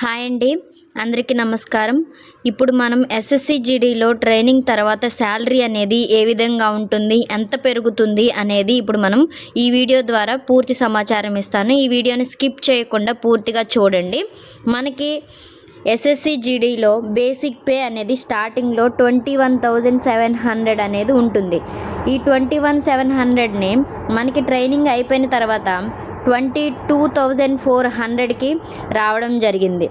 Hi అండి. అందరికీ నమస్కారం. ఇప్పుడు మనం ఎస్ఎస్సి జీడీలో ట్రైనింగ్ తర్వాత శాలరీ అనేది ఏ విధంగా ఉంటుంది ఎంత పెరుగుతుంది అనేది ఇప్పుడు మనం ఈ వీడియో ద్వారా పూర్తి సమాచారం ఇస్తాను. ఈ వీడియోని స్కిప్ చేయకుండా పూర్తిగా చూడండి. మనకి ఎస్ఎస్సి జీడీలో బేసిక్ పే అనేది స్టార్టింగ్లో twenty one thousand seven hundred అనేది ఉంటుంది. ఈ ట్వంటీ వన్ సెవెన్ హండ్రెడ్ని మనకి ట్రైనింగ్ అయిపోయిన తర్వాత ట్వంటీ టూ థౌజండ్ ఫోర్ హండ్రెడ్కి రావడం జరిగింది.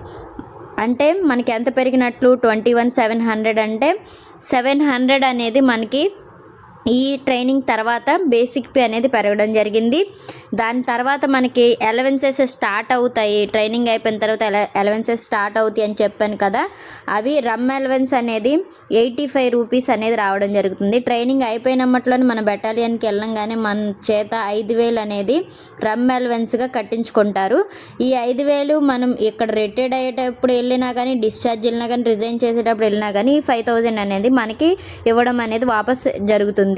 అంటే మనకి ఎంత పెరిగినట్లు? ట్వంటీ వన్ సెవెన్ హండ్రెడ్ అంటే సెవెన్ హండ్రెడ్ అనేది మనకి ఈ ట్రైనింగ్ తర్వాత బేసిక్ పే అనేది పెరగడం జరిగింది. దాని తర్వాత మనకి ఎలవెన్సెస్ స్టార్ట్ అవుతాయి. ట్రైనింగ్ అయిపోయిన తర్వాత ఎల ఎలవెన్సెస్ స్టార్ట్ అవుతాయి అని చెప్పాను కదా అవి రమ్ ఎలవెన్స్ అనేది ఎయిటీ ఫైవ్ రూపీస్ అనేది రావడం జరుగుతుంది. ట్రైనింగ్ అయిపోయినమ్మట్లోనే మన బెటాలియన్కి వెళ్ళంగానే మన చేత ఐదు వేలు అనేది రమ్ ఎలవెన్స్గా కట్టించుకుంటారు. ఈ ఐదు వేలు మనం ఇక్కడ రిటైర్డ్ అయ్యేటప్పుడు వెళ్ళినా కానీ డిశ్చార్జ్ వెళ్ళినా కానీ రిజైన్ చేసేటప్పుడు వెళ్ళినా కానీ ఫైవ్ థౌజండ్ అనేది మనకి ఇవ్వడం అనేది వాపస్ జరుగుతుంది.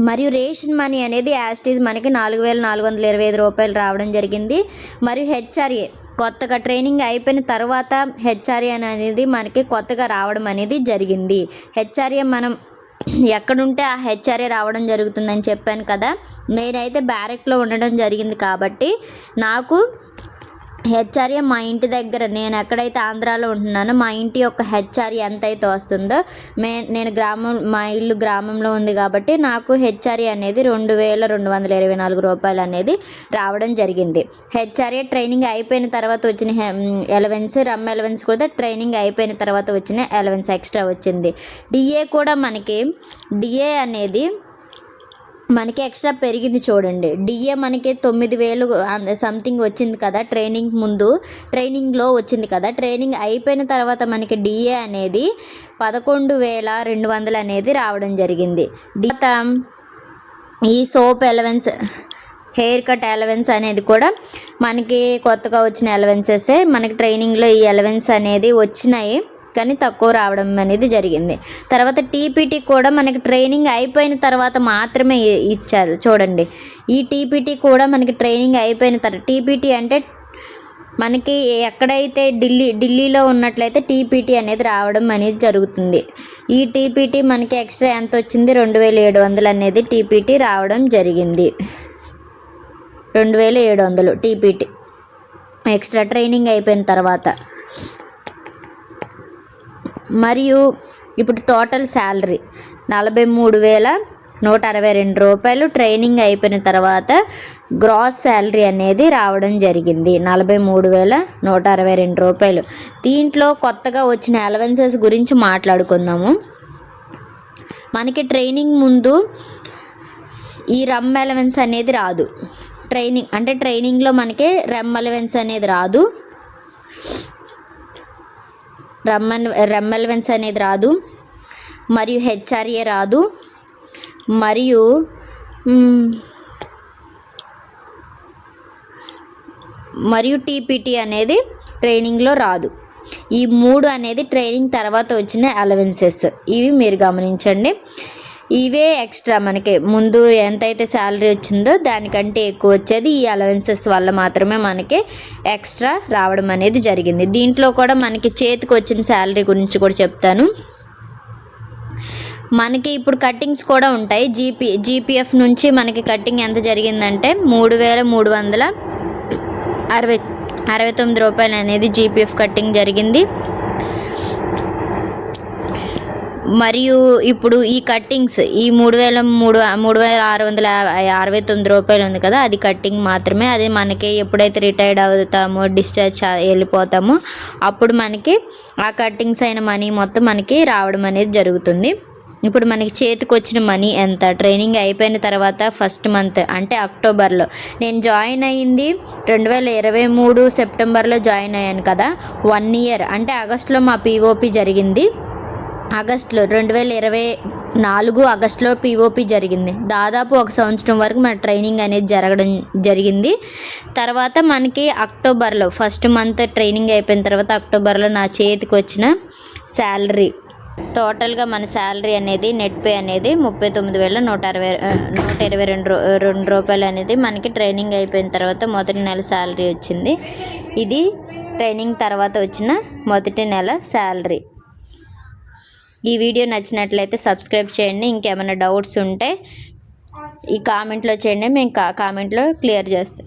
మరియు రేషన్ మనీ అనేది యాస్టీజ్ మనకి నాలుగు వేల నాలుగు వందల ఇరవై ఐదు రూపాయలు రావడం జరిగింది. మరియు హెచ్ఆర్ఏ కొత్తగా ట్రైనింగ్ అయిపోయిన తర్వాత హెచ్ఆర్ఏ అనేది మనకి కొత్తగా రావడం అనేది జరిగింది. హెచ్ఆర్ఏ మనం ఎక్కడుంటే ఆ హెచ్ఆర్ఏ రావడం జరుగుతుందని చెప్పాను కదా. నేనైతే బ్యారెక్లో ఉండడం జరిగింది కాబట్టి నాకు హెచ్ఆర్ఏ మా ఇంటి దగ్గర నేను ఎక్కడైతే ఆంధ్రాలో ఉంటున్నానో మా ఇంటి యొక్క హెచ్ఆర్ఏ ఎంత అయితే వస్తుందో మే నేను గ్రామం మా ఇల్లు గ్రామంలో ఉంది కాబట్టి నాకు హెచ్ఆర్ఏ అనేది రెండు వేల రెండు వందల ఇరవై నాలుగు రూపాయలు అనేది రావడం జరిగింది. హెచ్ఆర్ఏ ట్రైనింగ్ అయిపోయిన తర్వాత వచ్చిన ఎలవెన్స్ రమ్ ఎలవెన్స్ కూడా ట్రైనింగ్ అయిపోయిన తర్వాత వచ్చిన ఎలవెన్స్ ఎక్స్ట్రా వచ్చింది. డిఏ కూడా మనకి డిఏ అనేది మనకి ఎక్స్ట్రా పెరిగింది చూడండి. డిఏ మనకి తొమ్మిది వేలు సంథింగ్ వచ్చింది కదా ట్రైనింగ్ ముందు. ట్రైనింగ్లో వచ్చింది కదా. ట్రైనింగ్ అయిపోయిన తర్వాత మనకి డిఏ అనేది పదకొండు వేల రెండు వందలు అనేది రావడం జరిగింది. తర్వాత ఈ soap allowance hair cut allowance అనేది కూడా మనకి కొత్తగా వచ్చిన ఎలవెన్సెసే మనకి ట్రైనింగ్లో ఈ ఎలవెన్స్ అనేది వచ్చినాయి. కానీ తక్కువ రావడం అనేది జరిగింది. తర్వాత టీపీటీ కూడా మనకి ట్రైనింగ్ అయిపోయిన తర్వాత మాత్రమే ఇచ్చారు. చూడండి. ఈ టీపీటీ కూడా మనకి ట్రైనింగ్ అయిపోయిన తర్వాత టీపీటీ అంటే మనకి ఎక్కడైతే ఢిల్లీ ఢిల్లీలో ఉన్నట్లయితే టీపీటీ అనేది రావడం అనేది జరుగుతుంది. ఈ టీపీటీ మనకి ఎక్స్ట్రా ఎంత వచ్చింది? రెండు వేల ఏడు వందలు అనేది టీపీటీ రావడం జరిగింది. రెండు వేల ఏడు వందలు టీపీటీ. ఎక్స్ట్రా ట్రైనింగ్ అయిపోయిన తర్వాత. మరియు ఇప్పుడు టోటల్ శాలరీ నలభై మూడు వేల నూట అరవై రెండు రూపాయలు. ట్రైనింగ్ అయిపోయిన తర్వాత గ్రాస్ శాలరీ అనేది రావడం జరిగింది. నలభై మూడు వేల నూట అరవై రెండు రూపాయలు. దీంట్లో కొత్తగా వచ్చిన అలవెన్సెస్ గురించి మాట్లాడుకుందాము. మనకి ట్రైనింగ్ ముందు ఈ రమ్ అలవెన్స్ అనేది రాదు. ట్రైనింగ్ అంటే ట్రైనింగ్లో మనకి రమ్ అలవెన్స్ అనేది రాదు. రమ్మన్ రెమ్మల్వెన్స్ అనేది రాదు. మరియు హెచ్ఆర్ఏ రాదు. మరియు మరియు టీపీటీ అనేది ట్రైనింగ్లో రాదు. ఈ మూడు అనేది ట్రైనింగ్ తర్వాత వచ్చిన అలవెన్సెస్. ఇవి మీరు గమనించండి. ఇవే ఎక్స్ట్రా మనకి. ముందు ఎంతైతే శాలరీ వచ్చిందో దానికంటే ఎక్కువ వచ్చేది ఈ అలవెన్సెస్ వల్ల మాత్రమే మనకి ఎక్స్ట్రా రావడం అనేది జరిగింది. దీంట్లో కూడా మనకి చేతికి వచ్చిన శాలరీ గురించి కూడా చెప్తాను. మనకి ఇప్పుడు కట్టింగ్స్ కూడా ఉంటాయి. జీపీ జీపీఎఫ్ నుంచి మనకి కట్టింగ్ ఎంత జరిగిందంటే మూడు వేల మూడు వందల అరవై అరవై తొమ్మిది రూపాయలు అనేది జీపీఎఫ్ కట్టింగ్ జరిగింది. మరియు ఇప్పుడు ఈ కట్టింగ్స్ ఈ మూడు వేల మూడు మూడు వేల ఆరు వందల అరవై తొమ్మిది రూపాయలు ఉంది కదా అది కట్టింగ్ మాత్రమే. అది మనకి ఎప్పుడైతే రిటైర్డ్ అవుతామో డిశ్చార్జ్ వెళ్ళిపోతామో అప్పుడు మనకి ఆ కట్టింగ్స్ అయిన మనీ మొత్తం మనకి రావడం అనేది జరుగుతుంది. ఇప్పుడు మనకి చేతికి వచ్చిన మనీ ఎంత? ట్రైనింగ్ అయిపోయిన తర్వాత ఫస్ట్ మంత్ అంటే అక్టోబర్లో. నేను జాయిన్ అయ్యింది రెండు వేల ఇరవై మూడు సెప్టెంబర్లో జాయిన్ అయ్యాను కదా వన్ ఇయర్ అంటే ఆగస్టులో మా పీఓపి జరిగింది. ఆగస్టులో రెండు వేల ఇరవై నాలుగు ఆగస్టులో పిఓపి జరిగింది. దాదాపు ఒక సంవత్సరం వరకు మన ట్రైనింగ్ అనేది జరగడం జరిగింది. తర్వాత మనకి అక్టోబర్లో ఫస్ట్ మంత్ ట్రైనింగ్ అయిపోయిన తర్వాత అక్టోబర్లో నా చేతికి వచ్చిన శాలరీ. టోటల్గా మన శాలరీ అనేది నెట్ పే అనేది ముప్పై తొమ్మిది వేల నూట అరవై నూట ఇరవై రెండు రెండు రూపాయలు అనేది మనకి ట్రైనింగ్ అయిపోయిన తర్వాత మొదటి నెల శాలరీ వచ్చింది. ఇది ట్రైనింగ్ తర్వాత వచ్చిన మొదటి నెల శాలరీ. ఈ వీడియో నచ్చినట్లయితే సబ్స్క్రైబ్ చేయండి. ఇంకేమైనా డౌట్స్ ఉంటే ఈ కామెంట్లో చేయండి. మేము కా కామెంట్లో క్లియర్ చేస్తాం.